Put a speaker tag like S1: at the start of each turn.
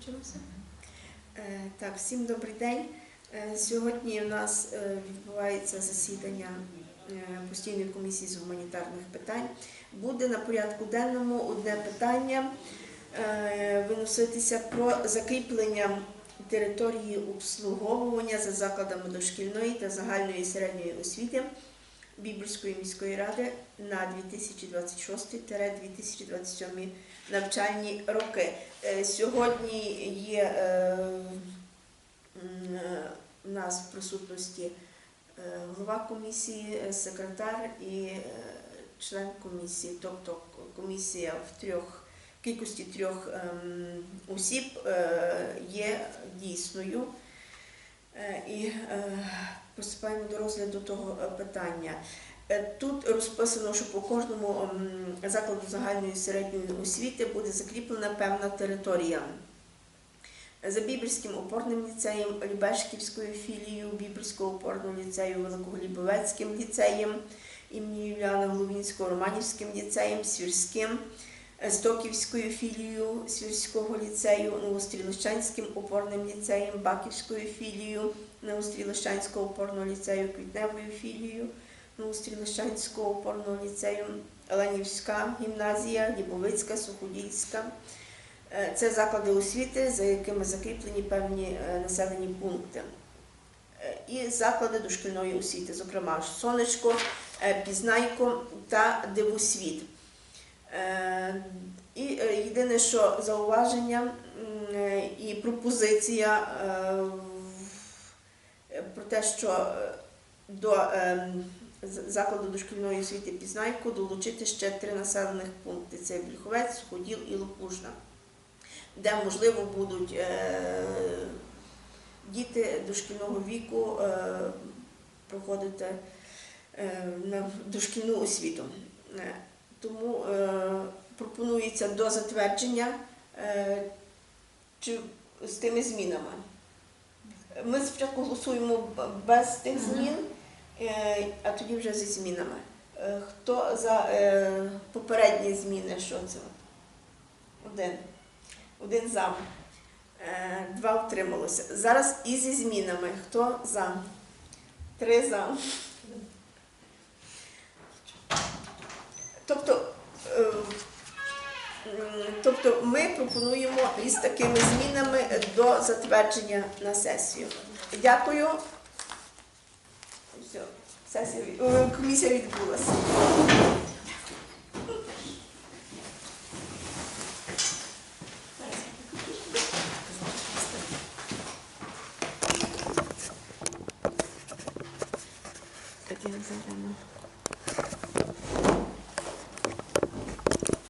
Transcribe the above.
S1: Включимося. Е, Так, всім добрий день. Е, Сьогодні у нас е, відбувається засідання постійної комісії з гуманітарних питань. Буде на порядку денному одне питання виноситися про закріплення території обслуговування за закладами дошкільної та загальної середньої освіти Бібрської міської ради на 2026-2027 навчальні роки. Е, Сьогодні є е, е, у нас в присутності голова комісії, секретар і член комісії, тобто комісія в трьох кількості трьох ем, осіб є дійсною. Е, І е, приступаємо до розгляду того е, питання. Тут розписано, що по кожному закладу загальної середньої освіти буде закріплена певна територія. За Бібрським опорним ліцеєм, Любешківською філією Бібрського опорного ліцею, Великоглібовецьким ліцеєм імені Юліана Головінського, Романівським ліцеєм, Свірським, е, Стоківською філією Свірського ліцею, Новострілощанським опорним ліцеєм, Баківською філією Новострілощанського опорного ліцею, Квітневою філією Новострілощанського опорного ліцею, Оленівська гімназія, Лібовицька, Суходільська. Е, Це заклади освіти, за якими закріплені певні е, населені пункти. Е, І заклади дошкільної освіти, зокрема Сонечко, Пізнайко та Дивосвіт. Е, І е, єдине, що зауваження е, і пропозиція про те, що до закладу дошкільної освіти Пізнайко долучити ще три населених пункти: це Вільховець, Суходіл і Лопушна, де можливо будуть діти дошкільного віку проходити дошкільну освіту. Тому е, пропонується до затвердження е, чи з тими змінами. Ми спочатку голосуємо без тих змін, е, а тоді вже зі змінами. Хто за попередні зміни? Що це? Один. Один за. Два утрималося. Зараз і зі змінами. Хто за? Три за. Тобто, е, тобто ми пропонуємо із такими змінами до затвердження на сесію. Дякую. Все, сесія, е, комісія відбулася. Тетяна Зелена.